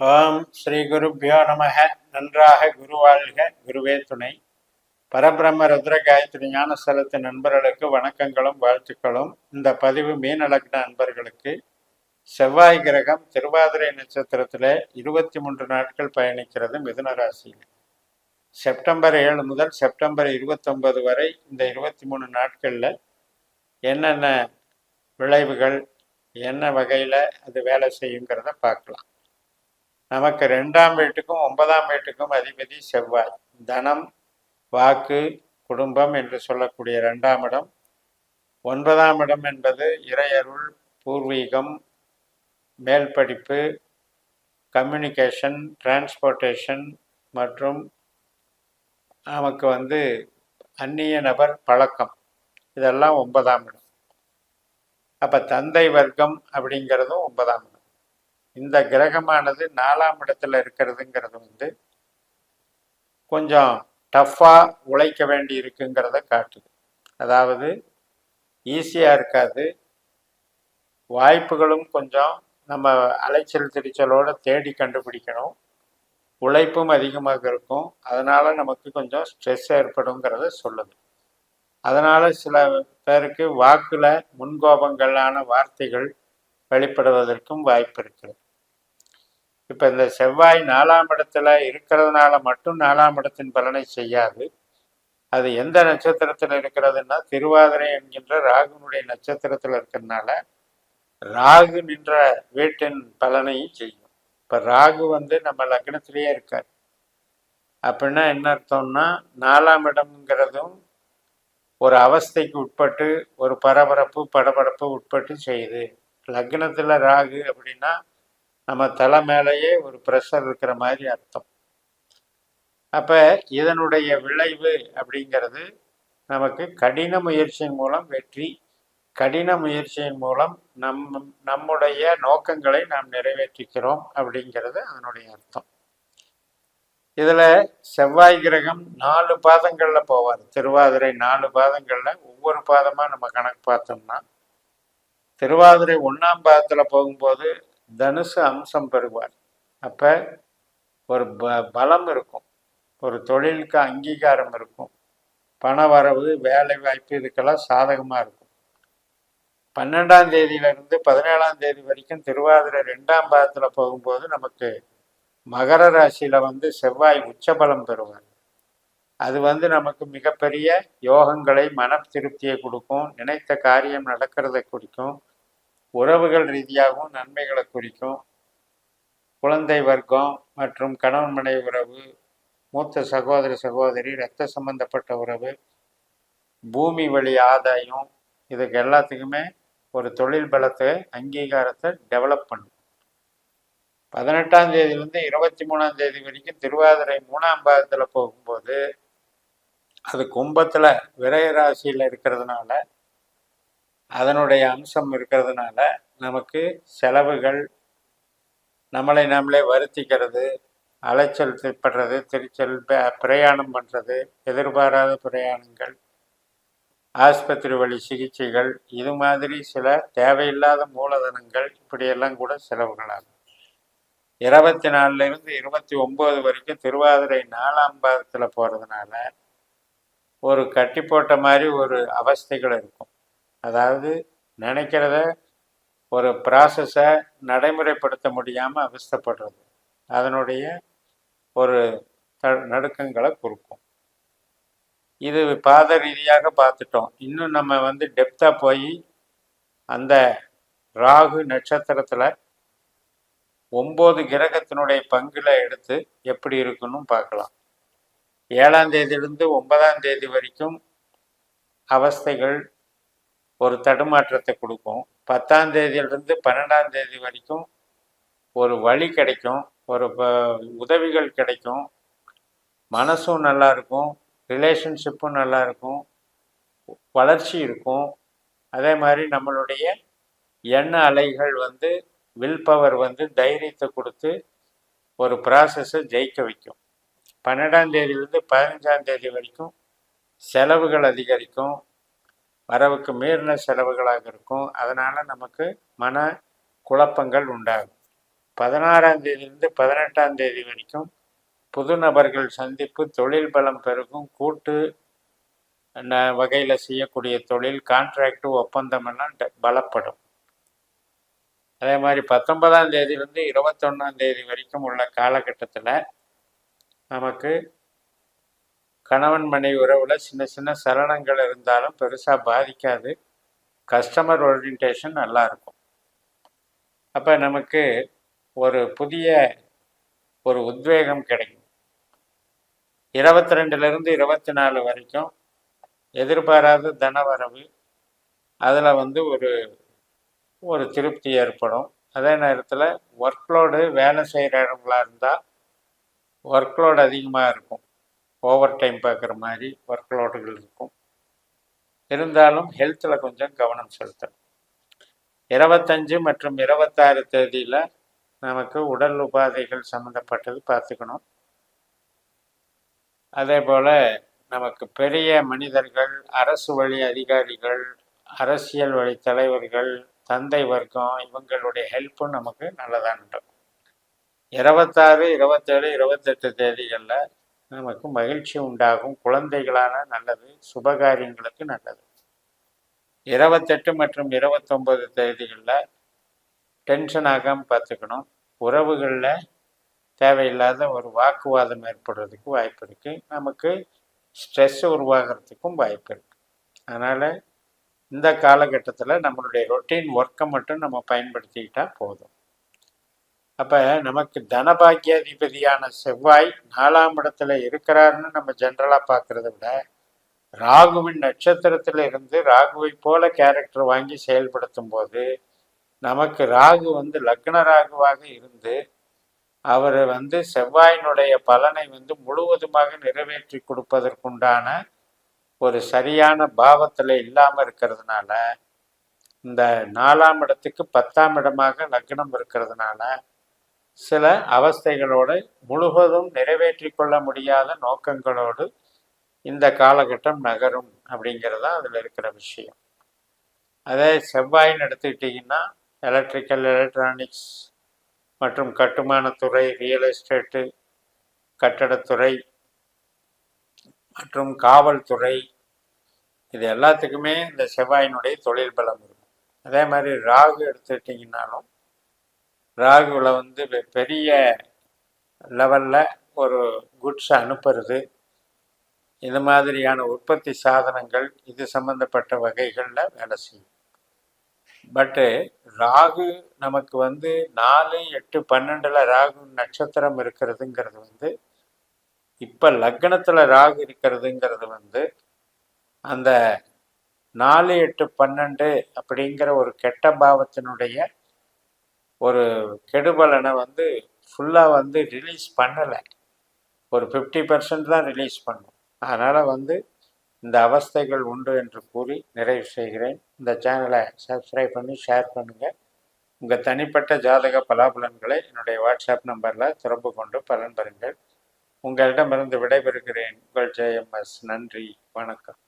ஓம் ஸ்ரீ குருப்பியோ நமக நன்றாக குருவாழ்க குருவே துணை. பரபிரம்ம ருத்ர காயத்ரி ஞானஸ்தலத்து நண்பர்களுக்கு வணக்கங்களும் வாழ்த்துக்களும். இந்த பதிவு மீனலக்ன நண்பர்களுக்கு செவ்வாய் கிரகம் திருவாதிரை நட்சத்திரத்தில் இருபத்தி மூன்று நாட்கள் பயணிக்கிறது மிதுன ராசியில். செப்டம்பர் ஏழு முதல் செப்டம்பர் இருபத்தொன்பது வரை இந்த இருபத்தி மூணு நாட்களில் என்னென்ன விளைவுகள் என்ன வகையில் அது வேலை செய்யுங்கிறத பார்க்கலாம். நமக்கு ரெண்டாம் வீட்டுக்கும் ஒன்பதாம் வீட்டுக்கும் அதிபதி செவ்வாய். தனம் வாக்கு குடும்பம் என்று சொல்லக்கூடிய ரெண்டாம் இடம். ஒன்பதாம் இடம் என்பது இறையருள் பூர்வீகம் மேல் படிப்பு கம்யூனிகேஷன் டிரான்ஸ்போர்ட்டேஷன் மற்றும் நமக்கு வந்து அந்நிய நபர் பழக்கம். இதெல்லாம் ஒன்பதாம் இடம். அப்போ தந்தை வர்க்கம் அப்படிங்கிறதும் ஒன்பதாம் இடம். இந்த கிரகமானது நாலாம் இடத்துல இருக்கிறதுங்கிறது வந்து கொஞ்சம் டஃப்பாக உழைக்க வேண்டி இருக்குங்கிறத காட்டுது. அதாவது ஈஸியாக இருக்காது. வாய்ப்புகளும் கொஞ்சம் நம்ம அலைச்சல் திரிச்சலோட தேடி கண்டுபிடிக்கணும். உழைப்பும் அதிகமாக இருக்கும். அதனால் நமக்கு கொஞ்சம் ஸ்ட்ரெஸ் ஏற்படுங்கிறத சொல்லுது. அதனால் சில பேருக்கு வாக்கில் முன்கோபங்களான வார்த்தைகள் வெளிப்படுவதற்கும் வாய்ப்பு இருக்குது இப்போ இந்த செவ்வாய் நாலாம் இடத்துல இருக்கிறதுனால மட்டும் நாலாம் இடத்தின் பலனை செய்யாது. அது எந்த நட்சத்திரத்தில் இருக்கிறதுன்னா திருவாதிரை என்கின்ற ராகுனுடைய நட்சத்திரத்தில் இருக்கிறதுனால ராகு நின்ற வீட்டின் பலனையும் செய்யும். இப்போ ராகு வந்து நம்ம லக்னத்திலேயே இருக்கார். அப்படின்னா என்ன அர்த்தம்னா நாலாம் இடம்ங்கிறதும் ஒரு அவஸ்தைக்கு உட்பட்டு ஒரு பரபரப்பு படபடப்பு உட்பட்டு செய்யுது. லக்னத்தில் ராகு அப்படின்னா நம்ம தலை மேலேயே ஒரு ப்ரெஷர் இருக்கிற மாதிரி அர்த்தம். அப்போ இதனுடைய விளைவு அப்படிங்கிறது நமக்கு கடின முயற்சியின் மூலம் வெற்றி கடின முயற்சியின் மூலம் நம் நம்முடைய நோக்கங்களை நாம் நிறைவேற்றிக்கிறோம் அப்படிங்கிறது அதனுடைய அர்த்தம். இதில் செவ்வாய் கிரகம் நாலு பாதங்களில் போவார். திருவாதிரை நாலு பாதங்களில் ஒவ்வொரு பாதமாக நம்ம கணக்கு பார்த்தோம்னா திருவாதிரை ஒன்றாம் பாதத்தில் போகும்போது தனுசு அம்சம் பெறுவார். அப்போ ஒரு ப பலம் இருக்கும். ஒரு தொழிலுக்கு அங்கீகாரம் இருக்கும். பண வரவு வேலை வாய்ப்பு இதுக்கெல்லாம் சாதகமாக இருக்கும். பன்னெண்டாம் தேதியிலிருந்து பதினேழாம் தேதி வரைக்கும் திருவாதிரை ரெண்டாம் பாதத்தில் போகும்போது நமக்கு மகர ராசியில் வந்து செவ்வாய் உச்சபலம் பெறுவார். அது வந்து நமக்கு மிகப்பெரிய யோகங்களை மன திருப்தியை கொடுக்கும். நினைத்த காரியம் நடக்கிறத குறிக்கும். உறவுகள் ரீதியாகவும் நன்மைகளை குறிக்கும். குழந்தை வர்க்கம் மற்றும் கணவன் மனை உறவு மூத்த சகோதர சகோதரி இரத்த சம்பந்தப்பட்ட உறவு பூமி வழி ஆதாயம் இதுக்கு எல்லாத்துக்குமே ஒரு தொழில் பலத்தை அங்கீகாரத்தை டெவலப் பண்ணும். பதினெட்டாம் தேதியிலேருந்து இருபத்தி மூணாம் தேதி வரைக்கும் திருவாதிரை மூணாம் பாதத்தில் போகும்போது அது கும்பத்தில் விரய ராசியில் இருக்கிறதுனால அதனுடைய அம்சம் இருக்கிறதுனால நமக்கு செலவுகள் நம்மளை நம்மளே வருத்திக்கிறது அலைச்சல் படுறது திருச்சல் பிரயாணம் பண்ணுறது எதிர்பாராத பிரயாணங்கள் ஆஸ்பத்திரி வழி சிகிச்சைகள் இது மாதிரி சில தேவையில்லாத மூலதனங்கள் இப்படியெல்லாம் கூட செலவுகளாகும். இருபத்தி நாலுலேருந்து இருபத்தி ஒம்பது வரைக்கும் திருவாதிரை நாலாம் பாதத்தில் போகிறதுனால ஒரு கட்டி போட்ட மாதிரி ஒரு அவஸ்தைகள் இருக்கும். அதாவது நினைக்கிறத ஒரு ப்ராசஸை நடைமுறைப்படுத்த முடியாமல் அவஸ்தப்படுறது. அதனுடைய ஒரு த நடுக்கங்களை கொடுக்கும் இது பாத ரீதியாக பார்த்துட்டோம். இன்னும் நம்ம வந்து டெப்த்தாக போய் அந்த ராகு நட்சத்திரத்தில் ஒம்பது கிரகத்தினுடைய பங்கில் எடுத்து எப்படி இருக்குன்னு பார்க்கலாம். ஏழாம் தேதியிலிருந்து ஒன்பதாம் தேதி வரைக்கும் அவஸ்தைகள் ஒரு தடுமாற்றத்தை கொடுக்கும். பத்தாம் தேதியிலிருந்து பன்னெண்டாம் தேதி வரைக்கும் ஒரு வழி கிடைக்கும். ஒரு உதவிகள் கிடைக்கும். மனசும் நல்லா இருக்கும். ரிலேஷன்ஷிப்பும் நல்லா இருக்கும். வளர்ச்சி இருக்கும். அதே மாதிரி நம்மளுடைய எண்ண அலைகள் வந்து வில் பவர் வந்து தைரியத்தை கொடுத்து ஒரு ப்ராசஸை ஜெயிக்க வைக்கும். பன்னெண்டாம் தேதியிலிருந்து பதினஞ்சாம் தேதி வரைக்கும் செலவுகள் அதிகரிக்கும். வரவுக்கு மீறின செலவுகளாக இருக்கும். அதனால் நமக்கு மன குழப்பங்கள் உண்டாகும். பதினாறாம் தேதியிலிருந்து பதினெட்டாம் தேதி வரைக்கும் புது நபர்கள் சந்திப்பு தொழில் பலம் பெருகும். கூட்டு வகையில் செய்யக்கூடிய தொழில் கான்ட்ராக்டு ஒப்பந்தம் எல்லாம் பலப்படும். அதே மாதிரி பத்தொன்பதாம் தேதியிலிருந்து இருபத்தொன்னாம் தேதி வரைக்கும் உள்ள காலகட்டத்தில் நமக்கு கணவன் மனைவி உறவில் சின்ன சின்ன சலனங்கள் இருந்தாலும் பெருசாக பாதிக்காது. கஸ்டமர் ஓரியன்டேஷன் நல்லாயிருக்கும் அப்போ நமக்கு ஒரு புதிய ஒரு உத்வேகம் கிடைக்கும். இருபத்தி ரெண்டுலேருந்து இருபத்தி நாலு வரைக்கும் எதிர்பாராத தனவரவு அதில் வந்து ஒரு ஒரு திருப்தி ஏற்படும். அதே நேரத்தில் ஒர்க்லோடு வேலை செய்கிறவங்களா இருந்தால் ஒர்க்லோடு அதிகமாக இருக்கும். ஓவர் டைம் பார்க்குற மாதிரி ஒர்க் லோடுகள் இருக்கும். இருந்தாலும் ஹெல்த்தில் கொஞ்சம் கவனம் செலுத்தணும். இருபத்தஞ்சு மற்றும் இருபத்தாறு தேதியில் நமக்கு உடல் உபாதைகள் சம்மந்தப்பட்டது பார்த்துக்கணும். அதே போல் நமக்கு பெரிய மனிதர்கள் அரசு வழி அதிகாரிகள் அரசியல் வழி தலைவர்கள் தந்தை வர்க்கம் இவங்களுடைய ஹெல்ப்பும் நமக்கு நல்லதான் நடக்கும் இருபத்தாறு இருபத்தேழு இருபத்தெட்டு தேதிகளில் நமக்கு மகிழ்ச்சி உண்டாகும். குழந்தைகளான நல்லது சுபகாரியங்களுக்கு நல்லது. இருபத்தெட்டு மற்றும் இருபத்தொம்பது தேதிகளில் டென்ஷன் ஆகாமல் பார்த்துக்கணும். உறவுகளில் தேவையில்லாத ஒரு வாக்குவாதம் ஏற்படுறதுக்கு வாய்ப்பு இருக்குது நமக்கு ஸ்ட்ரெஸ் உருவாகிறதுக்கும் வாய்ப்பு இருக்குது அதனால் இந்த காலகட்டத்தில் நம்மளுடைய ரொட்டீன் ஒர்க்கை மட்டும் நம்ம பயன்படுத்திக்கிட்டால் போதும். அப்போ நமக்கு தனபாக்கியாதிபதியான செவ்வாய் நாலாம் இடத்துல இருக்கிறாருன்னு நம்ம ஜென்ரலாக பார்க்குறத விட ராகுவின் நட்சத்திரத்தில் இருந்து ராகுவை போல கேரக்டர் வாங்கி செயல்படுத்தும் போது நமக்கு ராகு வந்து லக்ன ராகுவாக இருந்து அவர் வந்து செவ்வாயினுடைய பலனை வந்து முழுவதுமாக நிறைவேற்றி கொடுப்பதற்குண்டான ஒரு சரியான பாவத்தில் இல்லாமல் இருக்கிறதுனால இந்த நாலாம் இடத்துக்கு பத்தாம் இடமாக லக்னம் இருக்கிறதுனால சில அவஸ்தைகளோடு முழுவதும் நிறைவேற்றி கொள்ள முடியாத நோக்கங்களோடு இந்த காலகட்டம் நகரும் அப்படிங்கிறது தான் அதில் இருக்கிற விஷயம். அதே செவ்வாயின்னு எடுத்துக்கிட்டிங்கன்னா எலக்ட்ரிக்கல் எலக்ட்ரானிக்ஸ் மற்றும் கட்டுமானத்துறை ரியல் எஸ்டேட்டு கட்டடத்துறை மற்றும் காவல்துறை இது எல்லாத்துக்குமே இந்த செவ்வாயினுடைய தொழில் பலம் இருக்கும். அதே மாதிரி ராகு எடுத்துக்கிட்டிங்கனாலும் ராகுவில் வந்து பெரிய லெவலில் ஒரு குட்ஸ் அனுப்புறது. இது மாதிரியான உற்பத்தி சாதனங்கள் இது சம்பந்தப்பட்ட வகைகளில் வேலை செய்யும். பட்டு ராகு நமக்கு வந்து நாலு எட்டு பன்னெண்டில் ராகு நட்சத்திரம் இருக்கிறதுங்கிறது வந்து இப்போ லக்னத்தில் ராகு இருக்கிறதுங்கிறது வந்து அந்த நாலு எட்டு பன்னெண்டு அப்படிங்கிற ஒரு கெட்ட பாவத்தினுடைய ஒரு கெடுபலனை வந்து ஃபுல்லாக வந்து ரிலீஸ் பண்ணலை. ஒரு ஃபிஃப்டி பர்சன்ட் தான் ரிலீஸ் பண்ணும். அதனால் வந்து இந்த அவஸ்தைகள் உண்டு என்று கூறி நிறைவு செய்கிறேன். இந்த சேனலை சப்ஸ்கிரைப் பண்ணி ஷேர் பண்ணுங்கள் உங்கள் தனிப்பட்ட ஜாதக பலாபலன்களை என்னுடைய வாட்ஸ்அப் நம்பரில் தொடர்பு கொண்டு பலன் பெறுங்கள். உங்களிடமிருந்து விடைபெறுகிறேன். உங்கள் ஜெயம்எஸ் நன்றி. வணக்கம்.